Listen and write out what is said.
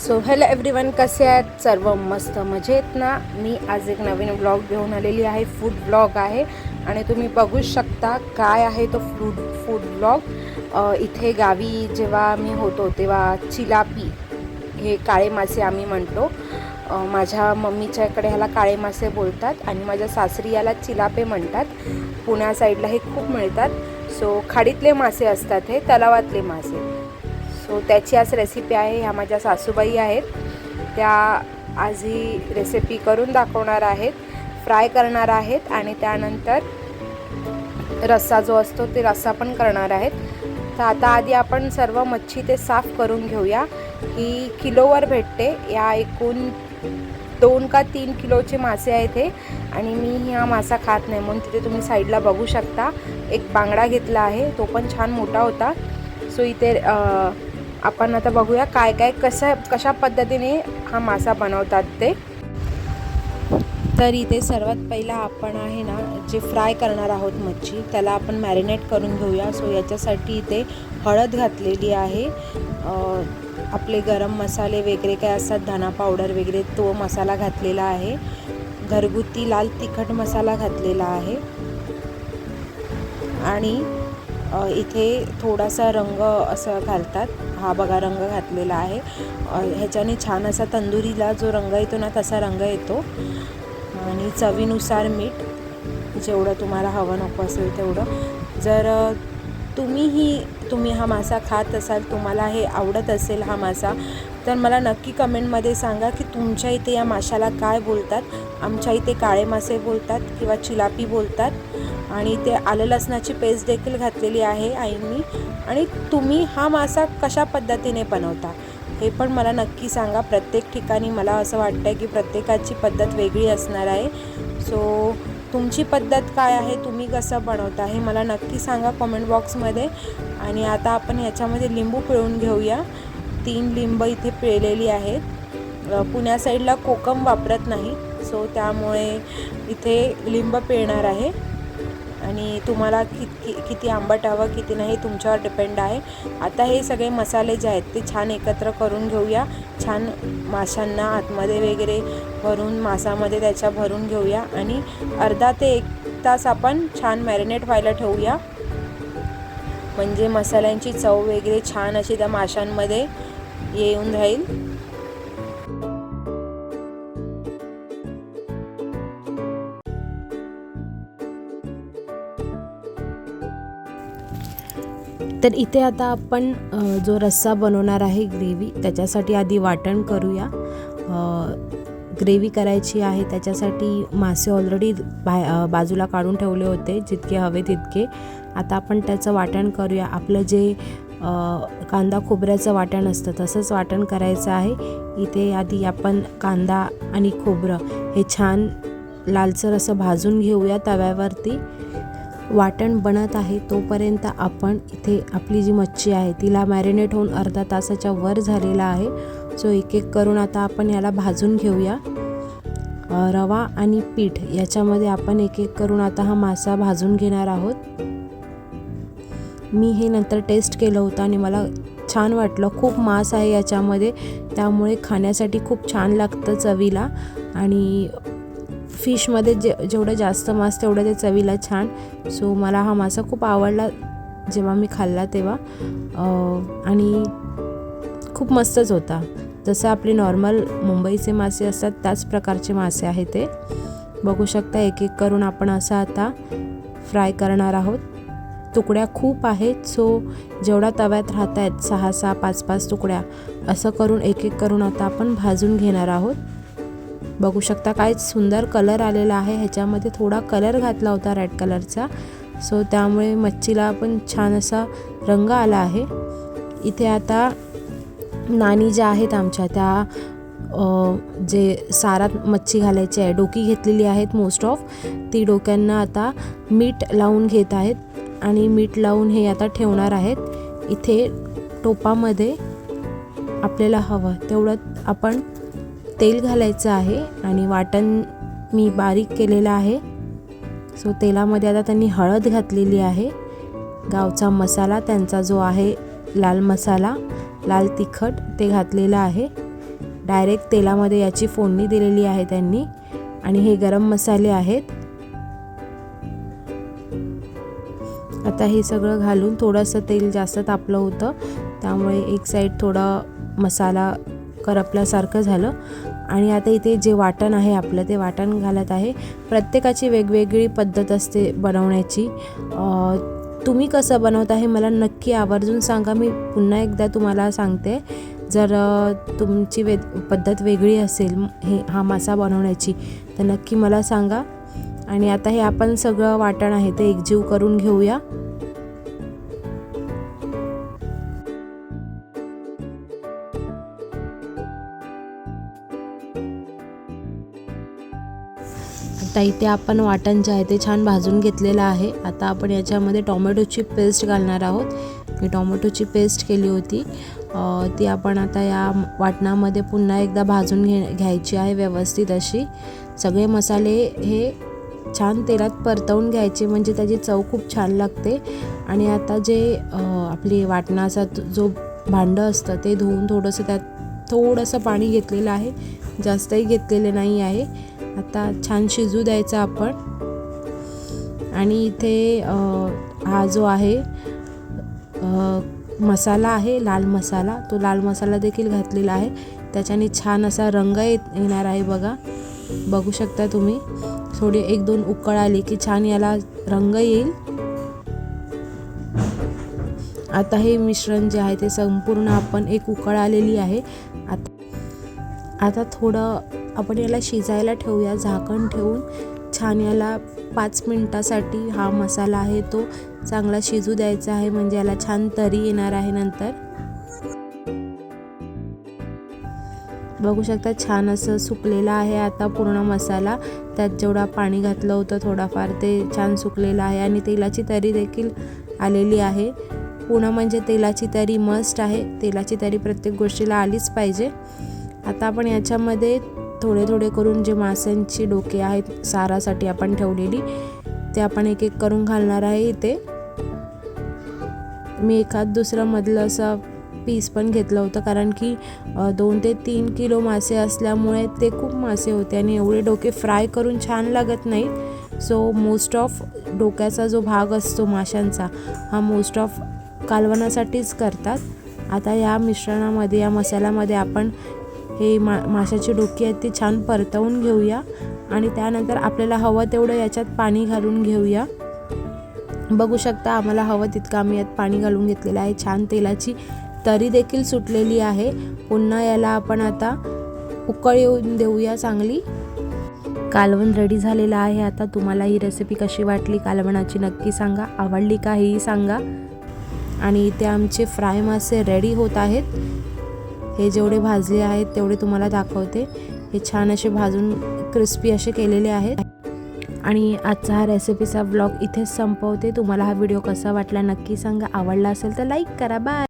So hello everyone कसे आहेत? सर्व मस्त मजेत ना? मी आज एक नवीन ब्लॉग घेऊन आलेली आहे. फूड ब्लॉग आहे. आणि तुम्ही बघू शकता काय आहे तो फूड फूड ब्लॉग इथे गावी जेव्हा मी होतो तेव्हा चिलापी हे काळे मासे आम्ही म्हणतो. माझ्या मम्मीच्या इकडे ह्याला काळे मासे बोलतात आणि माझ्या सासरी याला चिलापे म्हणतात. पुण्या साईडला हे खूप मिळतात. सो खाडीतले मासे असतात हे तलावातले मासे. सो त्याची आज रेसिपी आहे ह्या माझ्या सासूबाई आहेत. त्या आज ही रेसिपी करून दाखवणार आहेत फ्राय करणार आहेत आणि त्यानंतर रस्सा जो असतो ते रस्सा पण करणार आहेत. तर आता आधी आपण सर्व मच्छी ते साफ करून घेऊया. ही किलोवर भेटते. या एकूण दोन का तीन किलोचे मासे आहेत हे आणि मी हा मासा खात नाही म्हणून तिथे तुम्ही साईडला बघू शकता. एक बांगडा घेतला आहे तो पण छान मोठा होता. सो इथे आपण आता बघूया काय काय कशा कशा पद्धतीने हा मासा बनवतात ते. तर इथे सर्वात पहिला आपण आहे ना जे फ्राय करणार आहोत मच्छी त्याला आपण मॅरिनेट करून घेऊया. सो याच्यासाठी इथे हळद घातलेली आहे. आपले गरम मसाले वगैरे काय असतात धना पावडर वगैरे तो मसाला घातलेला आहे. घरगुती लाल तिखट मसाला घातलेला आहे. आणि इथे थोडासा रंग असं घालतात. हा बघा रंग घातलेला आहे. ह्याच्याने छान असा तंदुरीला जो रंग येतो ना तसा रंग येतो. आणि चवीनुसार मीठ जेवढं तुम्हाला हवं नको असेल तेवढं. जर तुम्हीही तुम्ही हा मासा खात असाल तुम्हाला हे आवडत असेल हा मासा तर मला नक्की कमेंटमध्ये सांगा की तुमच्या इथे या माशाला काय बोलतात. आमच्या इथे काळे मासे बोलतात किंवा चिलापी बोलतात. आणि ते आलं लसणाची पेस्ट देखील घातलेली आहे आईंनी. आणि तुम्ही हा मासा कशा पद्धतीने बनवता? हे पण मला नक्की सांगा. प्रत्येक ठिकाणी मला असं वाटतं की प्रत्येकाची पद्धत वेगळी असणार आहे. सो तुमची पद्धत काय आहे? तुम्ही कसं बनवता? हे मला नक्की सांगा कमेंट बॉक्समध्ये आणि आता आपण ह्याच्यामध्ये लिंबू पिळून घेऊया. तीन लिंब इथे पिळलेली आहेत. पुण्या साईडला कोकम वापरत नाही. सो त्यामुळे इथे लिंब पिळणार आहे. आणि तुम्हाला किती किती आंबट हवं किती नाही तुमच्यावर डिपेंड आहे. आता हे सगळे मसाले जे आहेत ते छान एकत्र करून घेऊया. छान माशांना आतमध्ये वगैरे भरून मासामध्ये त्याच्या भरून घेऊया. आणि अर्धा ते एक तास आपण छान मॅरिनेट व्हायला ठेवूया. म्हणजे मसाल्यांची चव वगैरे छान अशी त्या माशांमध्ये येऊन राहील. तर इथे आता आपण जो रस्सा बनवणार आहे ग्रेव्ही त्याच्यासाठी आधी वाटण करूया. ग्रेव्ही करायची आहे त्याच्यासाठी मासे ऑलरेडी बा बाजूला काढून ठेवले होते जितके हवे तितके. आता आपण त्याचं वाटण करूया. आपलं जे कांदा खोबऱ्याचं वाटण असतं तसंच वाटण करायचं आहे. इथे आधी आपण कांदा आणि खोबरं हे छान लालसर असं भाजून घेऊया तव्यावरती. वाटण बनत आहे तोपर्यंत आपण इथे आपली जी मच्छी आहे तिला मॅरिनेट होऊन अर्धा तासाच्या वर झालेला आहे. सो एक एक करून आता आपण याला भाजून घेऊया. रवा आणि पीठ याच्यामध्ये आपण एक एक करून आता हा मासा भाजून घेणार आहोत. मी हे नंतर टेस्ट केलं होतं आणि मला छान वाटलं. खूप मांस आहे याच्यामध्ये त्यामुळे खाण्यासाठी खूप छान लागतं चवीला. आणि फिशमध्ये जे जेवढं जास्त मांस तेवढं ते चवीला छान. सो मला हा मासा खूप आवडला जेव्हा मी खाल्ला तेव्हा. आणि खूप मस्तच होता. जसं आपले नॉर्मल मुंबईचे मासे असतात त्याच प्रकारचे मासे आहे ते. बघू शकता एक एक करून आपण असं आता फ्राय करणार आहोत. तुकड्या खूप आहेत. सो जेवढा तव्यात राहत आहेत सहा सहा पाच पाच तुकड्या असं करून एक एक करून आता आपण भाजून घेणार आहोत. बघू शकता काय सुंदर कलर आलेला आहे. ह्याच्यामध्ये थोडा कलर घातला होता रेड कलरचा. सो त्यामुळे मच्छीला पण छान असा रंग आला आहे. इथे आता नानी ज्या आहेत आमच्या त्या जे सारात मच्छी घालायची आहे डोकी घेतलेली आहेत मोस्ट ऑफ ती डोक्यांना आता मीठ लावून घेत आहेत आणि मीठ लावून हे आता ठेवणार आहेत. इथे टोपामध्ये आपल्याला हवं तेवढं आपण तेल घालायचं आहे आणि वाटण मी बारीक केलेलं आहे. सो तेलामध्ये आता त्यांनी हळद घातलेली आहे. गावचा मसाला त्यांचा जो आहे लाल मसाला लाल तिखट ते घातलेलं आहे. डायरेक्ट तेलामध्ये याची फोडणी दिलेली आहे त्यांनी आणि हे गरम मसाले आहेत. आता हे सगळं घालून थोडंसं तेल जास्त तापलं होतं. त्यामुळे एक साईड थोडा मसाला करपल्यासारखं झालं. आणि आता इथे जे वाटण आहे आपलं ते वाटण घालत आहे. प्रत्येकाची वेगवेगळी पद्धत असते बनवण्याची. तुम्ही कसं बनवता हे मला नक्की आवर्जून सांगा. मी पुन्हा एकदा तुम्हाला सांगते. जर तुमची वे पद्धत वेगळी असेल हे हा मासा बनवण्याची तर नक्की मला सांगा. आणि आता हे आपण सगळं वाटण आहे ते एकजीव करून घेऊया. आता इथे आपण वाटण जे आहे ते छान भाजून घेतलेलं आहे. आता आपण याच्यामध्ये टोमॅटोची पेस्ट घालणार आहोत. मी टोमॅटोची पेस्ट केली होती. ती आपण आता या वाटणामध्ये पुन्हा एकदा भाजून घे घ्यायची आहे व्यवस्थित अशी. सगळे मसाले हे छान तेलात परतवून घ्यायचे म्हणजे त्याची चव खूप छान लागते. आणि आता जे आपली वाटणाचा जो भांडं असतं ते धुवून थोडंसं त्यात थोडंसं पाणी घेतलेलं आहे. जास्तही घेतलेलं नाही आहे. आता छान शिजू द्यायचा आपण. आणि इथे हा जो आहे मसाला आहे लाल मसाला. तो लाल मसाला देखील घातलेला आहे. त्याच्याने छान असा रंग येत येणार आहे बघा. बघू शकता तुम्ही. थोडी एक दोन उकळ आली की छान याला रंग येईल. आता हे मिश्रण जे आहे ते संपूर्ण आपण एक उकळ आलेली आहे. आता आता थोडं आपण याला शिजायला ठेवूया. झाकण ठेवून छान याला पाच मिनटासाठी हा मसाला आहे तो चांगला शिजू द्यायचा आहे. म्हणजे याला छान तरी येणार आहे नंतर. बघू शकता छान असं सुकलेलं आहे आता पूर्ण मसाला. त्यात जेवढा पाणी घातलं होतं थोडाफार ते छान सुकलेलं आहे आणि तेलाची तरी देखील आलेली आहे. पुन्हा म्हणजे तेलाची तरी मस्ट आहे. तेलाची तरी प्रत्येक गोष्टीला आलीच पाहिजे. आता आपण याच्यामध्ये थोडे थोडे करून जे माशांची डोके आहेत सारासाठी आपण ठेवलेली ते आपण एक एक करून घालणार आहे इथे. मी एखाद दुसरं मधलं असं पीस पण घेतलं होतं कारण की दोन ते तीन किलो मासे असल्यामुळे ते खूप मासे होते आणि एवढे डोके फ्राय करून छान लागत नाहीत. सो मोस्ट ऑफ डोक्याचा जो भाग असतो माशांचा हा मोस्ट ऑफ कालवणासाठीच करतात. आता या मिश्रणामध्ये या मसाल्यामध्ये आपण हे मा माशाची डोकी आहेत ती छान परतवून घेऊया. आणि त्यानंतर आपल्याला हवं तेवढं याच्यात पाणी घालून घेऊया. बघू शकता आम्हाला हवं तितकं आम्ही यात पाणी घालून घेतलेलं आहे. छान तेलाची तरी देखील सुटलेली आहे. पुन्हा याला आपण आता उकळ येऊन देऊया चांगली. कालवण रेडी झालेलं आहे. आता तुम्हाला ही रेसिपी कशी वाटली कालवणाची नक्की सांगा. आवडली का हेही सांगा. आणि इथे आमचे फ्राय मासे रेडी होत आहेत. हे जेवढे भाजले आहेत तेवढे तुम्हाला दाखवते. हे छान असे भाजून क्रिस्पी असे केलेले आहेत. आणि आजचा हा रेसिपीचा ब्लॉग इथेच संपवते. तुम्हाला हा व्हिडिओ कसा वाटला नक्की सांगा. आवडला असेल तर लाईक करा. बाय